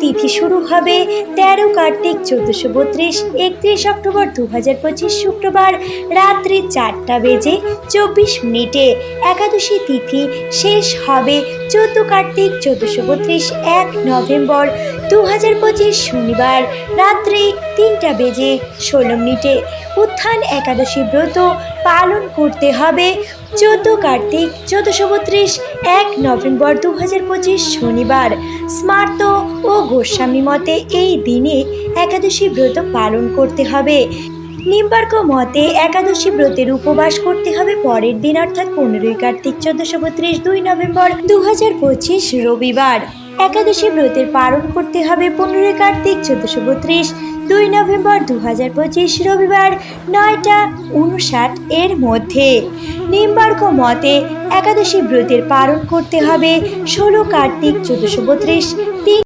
তিথি শুরু হবে তেরো কার্তিক চোদ্দশো বত্রিশ, একত্রিশ অক্টোবর দু হাজার পঁচিশ শুক্রবার রাত্রি চারটা বেজে চব্বিশ মিনিটে। একাদশী তিথি শেষ হবে চোদ্দ কার্তিক চোদ্দশো বত্রিশ এক নভেম্বর। দু হাজার পঁচিশ শনিবার রাত্রি তিনটা বেজে ষোলো মিনিটে উত্থান একাদশী ব্রত পালন করতে হবে। চোদ্দ কার্তিক, চোদ্দশো বত্রিশ, এক নভেম্বর দু হাজার পঁচিশ শনিবার। স্মার্ত ও গোস্বামী মতে এই দিনে একাদশী ব্রত পালন করতে হবে। নিম্বার্ক মতে একাদশী ব্রতের উপবাস করতে হবে পরের দিন, অর্থাৎ পনেরোই কার্তিক, চোদ্দশো বত্রিশ, দুই নভেম্বর দু হাজার পঁচিশ রবিবার। একাদশী ব্রতের পালন করতে হবে পনেরোই কার্তিক চোদ্দশো বত্রিশ, দুই নভেম্বর দু হাজার পঁচিশ রবিবার নয়টা উনষাট এর মধ্যে। নিম্বার্ক মতে একাদশী ব্রতের পালন করতে হবে ষোলো কার্তিক চোদ্দশো বত্রিশ, তিন